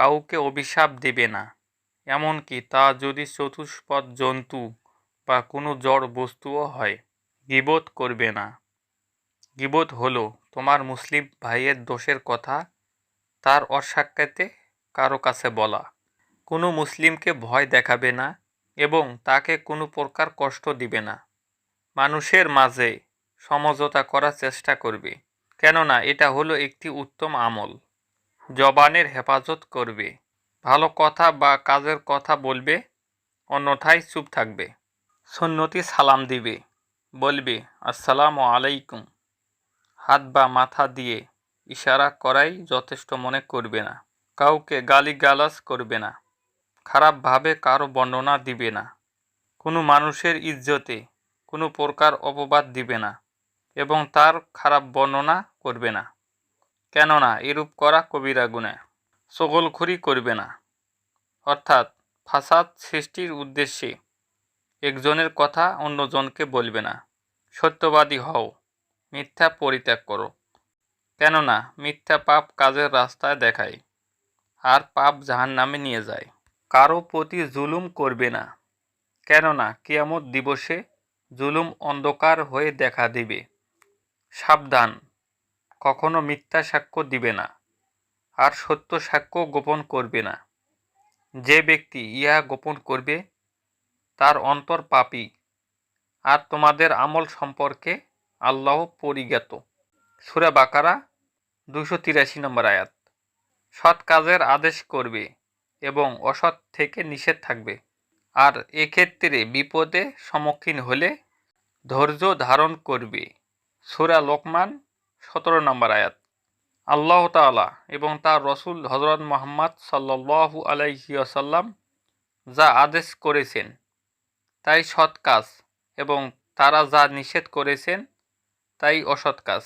কাউকে অভিশাপ দেবে না। এমনকি তা যদি চতুষ্পদ জন্তু বা কোনো জড় বস্তুও হয় গিবত করবে না। গিবত হলো তোমার মুসলিম ভাইয়ের দোষের কথা তার অসাক্ষাতে কারও কাছে বলা। কোনো মুসলিমকে ভয় দেখাবে না এবং তাকে কোনো প্রকার কষ্ট দিবে না। মানুষের মাঝে সমঝোতা করার চেষ্টা করবে, কেননা এটা হলো একটি উত্তম আমল। জবানের হেফাজত করবে। ভালো কথা বা কাজের কথা বলবে, অন্যথায় চুপ থাকবে। সুন্নতি সালাম দিবে, বলবে, আসসালামু আলাইকুম। হাত বা মাথা দিয়ে ইশারা করাই যথেষ্ট মনে করবে না। কাউকে গালিগালাজ করবে না। খারাপভাবে কারও বর্ণনা দিবে না। কোনো মানুষের ইজ্জতে কোনো প্রকার অপবাদ দিবে না এবং তার খারাপ বর্ণনা করবে না। কেননা এরূপ করা কবিরা গুণা। সগলখুরি করবে না। অর্থাৎ ফাসাদ সৃষ্টির উদ্দেশ্যে একজনের কথা অন্যজনকে বলবে না। সত্যবাদী হও, মিথ্যা পরিত্যাগ করো। কেননা মিথ্যা পাপ কাজের রাস্তায় দেখায়, আর পাপ জাহান নামে নিয়ে যায়। কারও প্রতি জুলুম করবে না। কেননা কিয়ামত দিবসে জুলুম অন্ধকার হয়ে দেখা দিবে। সাবধান। কখনো মিথ্যা সাক্ষ্য দিবে না, আর সত্য সাক্ষ্য গোপন করবে না। যে ব্যক্তি ইহা গোপন করবে, তার অন্তর পাপী, আর তোমাদের আমল সম্পর্কে আল্লাহ পরিজ্ঞাত। সুরা বাকারা দুশো তিরাশি নম্বর আয়াত। সৎ কাজের আদেশ করবে এবং অসৎ থেকে নিষেধ থাকবে, আর এক্ষেত্রে বিপদে সম্মুখীন হলে ধৈর্য ধারণ করবে। সুরা লোকমান সতেরো নম্বর আয়াত। আল্লাহ তাআলা এবং তার রসুল হজরত মোহাম্মদ সাল্লাল্লাহু আলাইহি আসাল্লাম যা আদেশ করেছেন, তাই সৎ কাজ এবং তারা যা নিষেধ করেছেন, তাই অসৎ কাজ।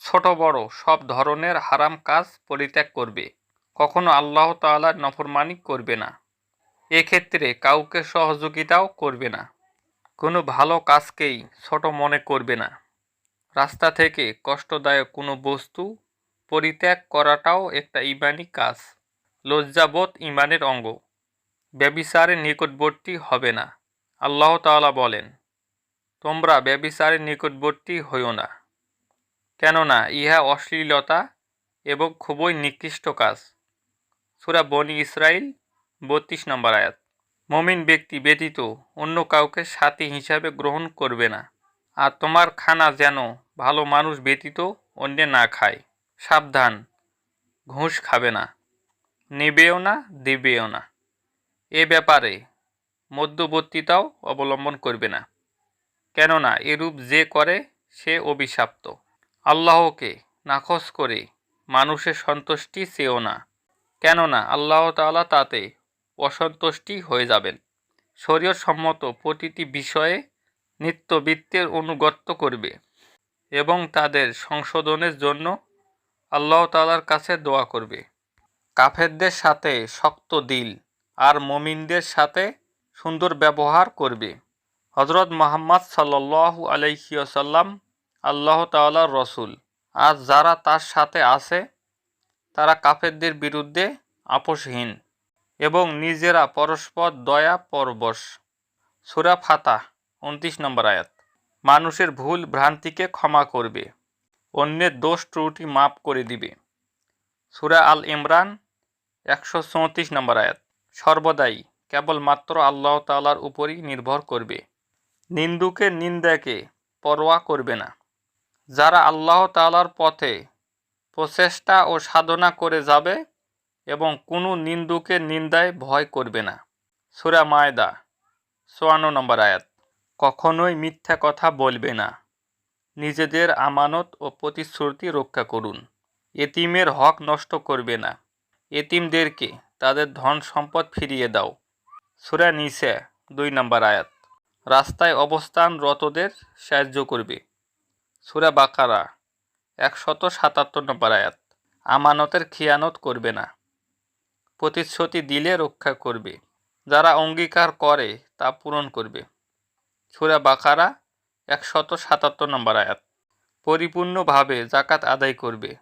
ছোট বড় সব ধরনের হারাম কাজ পরিত্যাগ করবে। কখনো আল্লাহ তাআলার নফরমানি করবে না। এক্ষেত্রে কাউকে সহযোগিতাও করবে না। কোনো ভালো কাজকেই ছোট মনে করবে না। রাস্তা থেকে কষ্টদায়ক কোনো বস্তু পরিত্যাগ করাটাও একটা ইমানি কাজ। লজ্জাবোধ ইমানের অঙ্গ। ব্যবিচারের নিকটবর্তী হবে না। আল্লাহ তাআলা বলেন, তোমরা ব্যবিচারের নিকটবর্তী হইও না। কেননা, ইহা অশ্লীলতা এবং খুবই নিকৃষ্ট কাজ। সুরা বনি ইসরাইল বত্রিশ নম্বর আয়াত। মমিন ব্যক্তি ব্যতীত অন্য কাউকে সাথী হিসাবে গ্রহণ করবে না। আর তোমার খানা যেন ভালো মানুষ ব্যতীত অন্যে না খায়। সাবধান, ঘুষ খাবে না, নেবেও না, দেবেও না। এ ব্যাপারে মধ্যবর্তীতাও অবলম্বন করবে না। কেননা এরূপ যে করে, সে অভিশাপ্ত। আল্লাহকে নাকচ করে মানুষের সন্তুষ্টি চেয়েও না। কেননা আল্লাহ তাআলা তাতে অসন্তুষ্টি হয়ে যাবেন। শরীয় সম্মত প্রতিটি বিষয়ে নিত্যবৃত্তের অনুগত্য করবে। এবং তাদের সংশোধনের জন্য আল্লাহ তালার কাছে দোয়া করবে। কাফেরদের সাথে শক্ত দিল আর মমিনদের সাথে সুন্দর ব্যবহার করবে। হজরত মোহাম্মদ সাল্লাহ আলহিউসাল্লাম আল্লাহ তাল্লার রসুল। আর যারা তার সাথে আছে, তারা কাফেরদের বিরুদ্ধে আপোষহীন এবং নিজেরা পরস্পর দয়া পরবশ। সুরা ফাতা উনত্রিশ নম্বর আয়াত। মানুষের ভুল ভ্রান্তিকে ক্ষমা করবে, অন্যের দোষ ত্রুটি মাফ করে দিবে। সুরা আল ইমরান, একশো চৌত্রিশ নম্বর আয়াত। সর্বদাই কেবলমাত্র আল্লাহ তালার উপরই নির্ভর করবে। নিন্দুকের নিন্দাকে পরোয়া করবে না। যারা আল্লাহ তালার পথে প্রচেষ্টা ও সাধনা করে যাবে এবং কোনো নিন্দুকে নিন্দায় ভয় করবে না। সুরা মায়দা, চুয়ান্ন নম্বর আয়াত। কখনোই মিথ্যা কথা বলবে না। নিজেদের আমানত ও প্রতিশ্রুতি রক্ষা করুন। এতিমের হক নষ্ট করবে না। এতিমদেরকে তাদের ধন সম্পদ ফিরিয়ে দাও। সুরা নিসে, দুই নম্বর আয়াত। রাস্তায় অবস্থানরতদের সাহায্য করবে। সুরা বাকারা, একশত সাতাত্তর নম্বর আয়াত। আমানতের খিয়ানত করবে না। প্রতিশ্রুতি দিলে রক্ষা করবে। যারা অঙ্গীকার করে, তা পূরণ করবে। সুরা বাকারা একশত সাতাত্তর নম্বর আয়াত। পরিপূর্ণভাবে জাকাত আদায় করবে।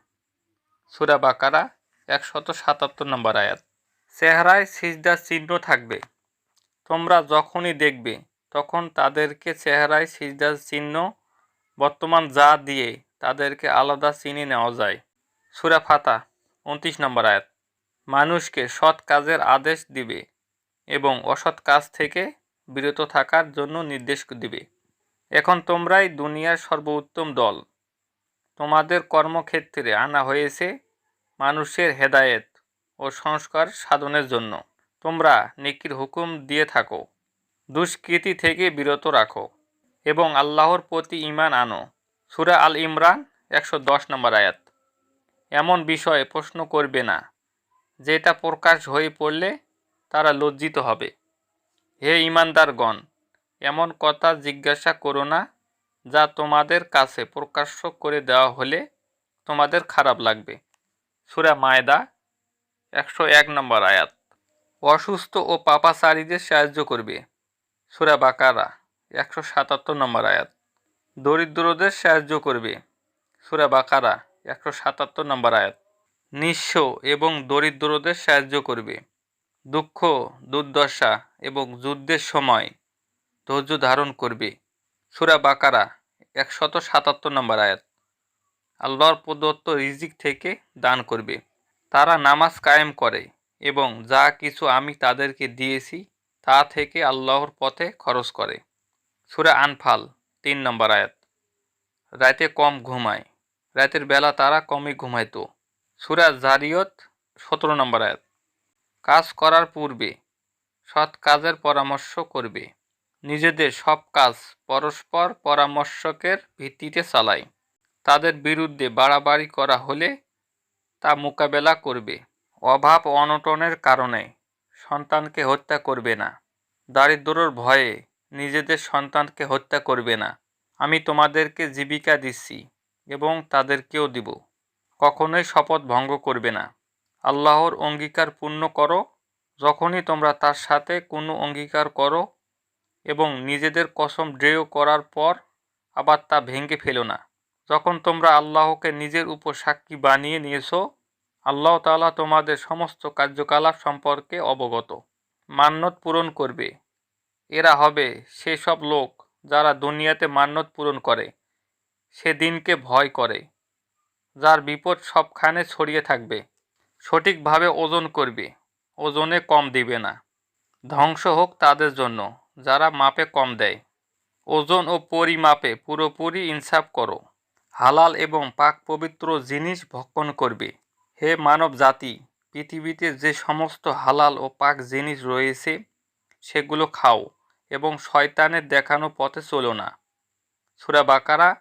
সুরা বাকারা একশত সাতাত্তর নম্বর আয়াত। চেহারায় সিজদার চিহ্ন থাকবে। তোমরা যখনই দেখবে, তখন তাদেরকে চেহারায় সিজদার চিহ্ন, বর্তমান যা দিয়ে তাদেরকে আলাদা চিনে নেওয়া যায়। সুরা ফাতা উনত্রিশ নম্বর আয়াত। মানুষকে সৎ কাজের আদেশ দিবে এবং অসৎ কাজ থেকে বিরত থাকার জন্য নির্দেশ দিবে। এখন তোমরাই দুনিয়ার সর্বোত্তম দল। তোমাদের কর্মক্ষেত্রে আনা হয়েছে মানুষের হেদায়েত ও সংস্কার সাধনের জন্য। তোমরা নেকির হুকুম দিয়ে থাকো, দুষ্কৃতি থেকে বিরত রাখো এবং আল্লাহর প্রতি ঈমান আনো। সূরা আল ইমরান একশো দশ নম্বর আয়াত। এমন বিষয়ে প্রশ্ন করবে না। যেটা প্রকাশ হয়ে পড়লে তারা লজ্জিত হবে। হে ঈমানদারগণ এমন কথা জিজ্ঞাসা করো না যা তোমাদের কাছে প্রকাশ্য করে দেওয়া হলে তোমাদের খারাপ লাগবে। সূরা মায়দা, একশো এক নম্বর আয়াত। অসুস্থ ও পাপাচারীদের সাহায্য করবে। সূরা বাকারা, একশো সাতাত্তর নম্বর আয়াত। দরিদ্রদের সাহায্য করবে। সূরা বাকারা, একশো সাতাত্তর নম্বর আয়াত। নিঃস্ব এবং দরিদ্রদের সাহায্য করবে। দুঃখ, দুর্দশা এবং যুদ্ধের সময় ধৈর্য ধারণ করবে। সুরা বাকারা, একশত সাতাত্তর নম্বর আয়াত। আল্লাহর প্রদত্ত রিজিক থেকে দান করবে। তারা নামাজ কায়েম করে এবং যা কিছু আমি তাদেরকে দিয়েছি তা থেকে আল্লাহর পথে খরচ করে। সুরা আনফাল, তিন নম্বর আয়াত। রাতে কম ঘুমায়, রাতের বেলা তারা কমই ঘুমাইতো। সুরা জারিয়ত, সতেরো নম্বর আয়াত। কাজ করার পূর্বে সৎ কাজের পরামর্শ করবে। নিজেদের সব কাজ পরস্পর পরামর্শকের ভিত্তিতে চালায়। তাদের বিরুদ্ধে বাড়াবাড়ি করা হলে তা মোকাবেলা করবে। অভাব অনটনের কারণে সন্তানকে হত্যা করবে না। দারিদ্রর ভয়ে নিজেদের সন্তানকে হত্যা করবে না। আমি তোমাদেরকে জীবিকা দিচ্ছি এবং তাদেরকেও দিব। কখনোই শপথ ভঙ্গ করবে না। আল্লাহর অঙ্গীকার পূর্ণ করো, যখনই তোমরা তার সাথে কোনো অঙ্গীকার করো এবং নিজেদের কসম দৃঢ় করার পর আবার তা ভেঙে ফেলো না। যখন তোমরা আল্লাহকে নিজের উপর সাক্ষী বানিয়ে নিয়েছো, আল্লাহ তালা তোমাদের সমস্ত কার্যকলাপ সম্পর্কে অবগত। মান্যত পূরণ করবে। এরা হবে সেসব লোক যারা দুনিয়াতে মান্যত পূরণ করে সেদিনকে ভয় করে, যার বিপদ সবখানে ছড়িয়ে থাকবে। সঠিকভাবে ওজন করবে। ওজনে কম দিবে না। ধ্বংস হোক তাদের জন্য, যারা মাপে কম দেয়। ওজন ও পরিমাপে পুরোপুরি ইনসাফ করো। হালাল এবং পাক পবিত্র জিনিস ভক্ষণ করবে। হে মানব জাতি, পৃথিবীতে যে সমস্ত হালাল ও পাক জিনিস রয়েছে, সেগুলো খাও এবং শয়তানের দেখানো পথে চলো না। সুরা বাকারা,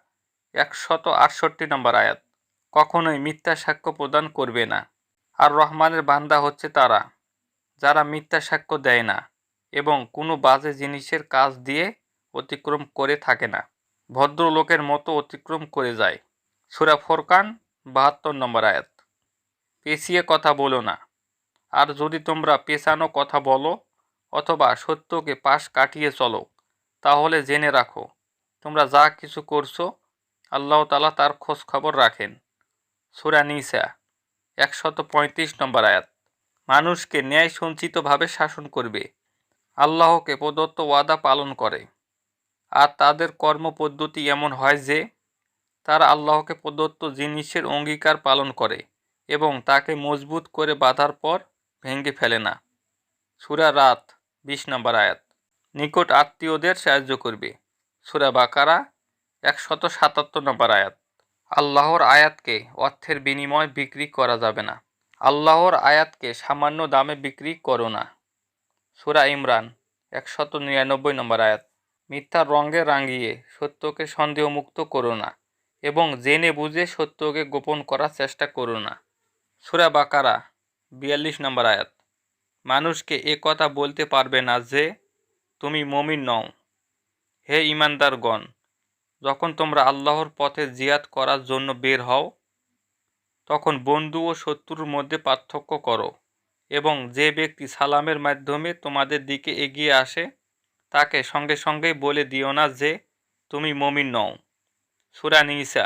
একশত আটষট্টি নম্বর আয়াত। কখনোই মিথ্যা সাক্ষ্য প্রদান করবে না। আর রহমানের বান্দা হচ্ছে তারা, যারা মিথ্যা সাক্ষ্য দেয় না এবং কোনো বাজে জিনিসের কাজ দিয়ে অতিক্রম করে থাকে না। ভদ্রলোকের মতো অতিক্রম করে যায়। সুরা ফোরকান, বাহাত্তর নম্বর আয়াত। পেছিয়ে কথা বলো না। আর যদি তোমরা পেছানো কথা বলো অথবা সত্যকে পাশ কাটিয়ে চলো, তাহলে জেনে রাখো, তোমরা যা কিছু করছ, আল্লাহ তালা তার খোঁজ খবর রাখেন। সুরা নিসা। একশত পঁয়ত্রিশ নম্বর আয়াত। মানুষকে ন্যায় সঞ্চিতভাবে শাসন করবে। আল্লাহকে প্রদত্ত ওয়াদা পালন করে। আর তাদের কর্মপদ্ধতি এমন হয় যে, তারা আল্লাহকে প্রদত্ত জিনিসের অঙ্গীকার পালন করে এবং তাকে মজবুত করে বাঁধার পর ভেঙে ফেলে না। সুরা রাত, বিশ নম্বর আয়াত। নিকট আত্মীয়দের সাহায্য করবে। সুরা বাকারা, একশত সাতাত্তর নম্বর আয়াত। আল্লাহর আয়াতকে অর্থের বিনিময় বিক্রি করা যাবে না। আল্লাহর আয়াতকে সামান্য দামে বিক্রি করো না। সুরা ইমরান, একশত নিরানব্বই নম্বর আয়াত। মিথ্যার রঙে রাঙিয়ে সত্যকে সন্দেহমুক্ত করো না এবং জেনে বুঝে সত্যকে গোপন করার চেষ্টা করো না। সুরা বাকারা, বিয়াল্লিশ নম্বর আয়াত। মানুষকে এ কথা বলতে পারবে না যে, তুমি মমিন নও। হে ইমানদারগণ যখন তোমরা আল্লাহর পথে জিয়াদ করার জন্য বের হও, তখন বন্ধু ও শত্রুর মধ্যে পার্থক্য করো এবং যে ব্যক্তি সালামের মাধ্যমে তোমাদের দিকে এগিয়ে আসে, তাকে সঙ্গে সঙ্গেই বলে দিও না যে তুমি মমিন নও। সুরা নিসা,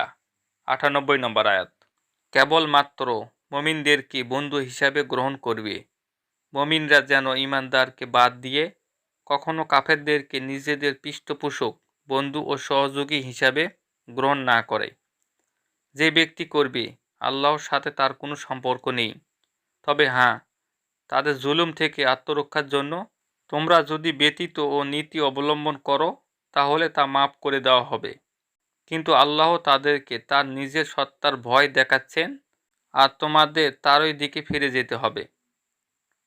আটানব্বই নম্বর আয়াত। কেবলমাত্র মমিনদেরকে বন্ধু হিসাবে গ্রহণ করবে? মমিনরা যেন ইমানদারকে বাদ দিয়ে কখনো কাফেরদেরকে নিজেদের পৃষ্ঠপোষক বন্ধু ও সহযোগী হিসাবে গ্রহণ না করে। যে ব্যক্তি করবে, আল্লাহর সাথে তার কোনো সম্পর্ক নেই। তবে হ্যাঁ তাদের জুলুম থেকে আত্মরক্ষার জন্য তোমরা যদি ব্যতীত ও নীতি অবলম্বন করো, তাহলে তা মাফ করে দেওয়া হবে। কিন্তু আল্লাহ তাদেরকে তার নিজের সত্তার ভয় দেখাচ্ছেন আর তোমাদের তারই দিকে ফিরে যেতে হবে।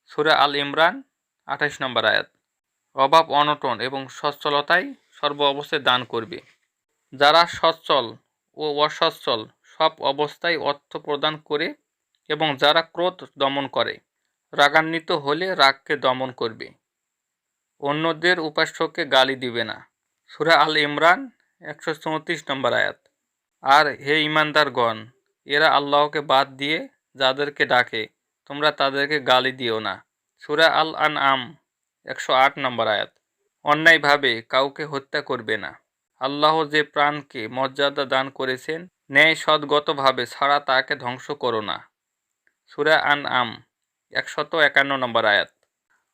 সুরা আল ইমরান আঠাশ নম্বর আয়াত। অভাব, অনটন এবং সচ্ছলতাই সর্ব অবস্থায় দান করবে। যারা সচ্ছল ও অসচ্ছল সব অবস্থায় অর্থ প্রদান করে এবং যারা ক্রোধ দমন করে, রাগান্বিত হলে রাগকে দমন করবে। অন্যদের উপাস্যকে গালি দিবে না। সুরা আল ইমরান একশো চৌত্রিশ নম্বর আয়াত। আর হে ইমানদারগণ এরা আল্লাহকে বাদ দিয়ে যাদেরকে ডাকে, তোমরা তাদেরকে গালি দিও না। সুরা আল আন আম একশো আট নম্বর আয়াত। অন্যায়ভাবে কাউকে হত্যা করবে না। আল্লাহ যে প্রাণকে মর্যাদা দান করেছেন ন্যায় সদ্গতভাবে ছাড়া তাকে ধ্বংস করো না। সুরা আন আম একশত একান্ন নম্বর আয়াত।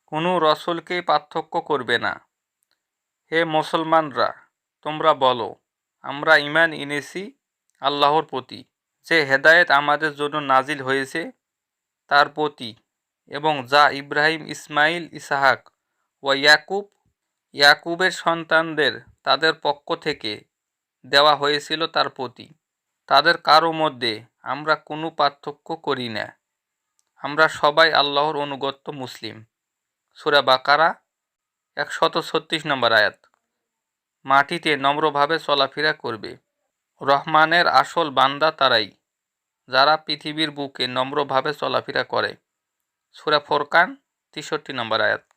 কোনো রসুলকে পার্থক্য করবে না। হে মুসলমানরা, তোমরা বলো, আমরা ইমান এনেছি আল্লাহর প্রতি, যে হেদায়েত আমাদের জন্য নাজিল হয়েছে তার প্রতি, এবং যা ইব্রাহিম, ইসমাইল, ইসাহাক ও ইয়াকুব ইয়াকুবের সন্তানদের তাদের পক্ষ থেকে দেওয়া হয়েছিল তার প্রতি। তাদের কারও মধ্যে আমরা কোনো পার্থক্য করি না। আমরা সবাই আল্লাহর অনুগত্য মুসলিম। সুরা বাকারা, একশত ছত্রিশ নম্বর আয়াত। মাটিতে নম্রভাবে চলাফেরা করবে। রহমানের আসল বান্দা তারাই, যারা পৃথিবীর বুকে নম্রভাবে চলাফেরা করে। সুরা ফোরকান, তেষট্টি নম্বর আয়াত।